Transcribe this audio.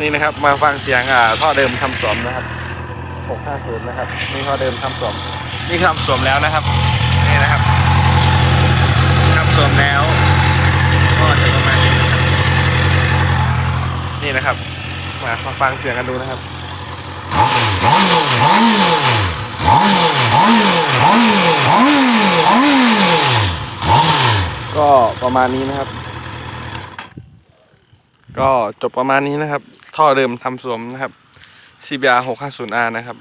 นี่นะครับ มาฟังเสียงอ่าท่อเดิมทำสวมนะครับ650นะครับนี่ท่อเดิมทำสวมนี่ทำสวมแล้วนะครับนี่นะครับทำสวมแล้วก็จะประมาณนี้นะครับนี่นะครับ มามาฟังเสียงกันดูนะครับก็ประมาณนี้นะครับ ก็จบประมาณนี้นะครับ ท่อเดิมทำสวมนะครับ CBR 650R นะครับ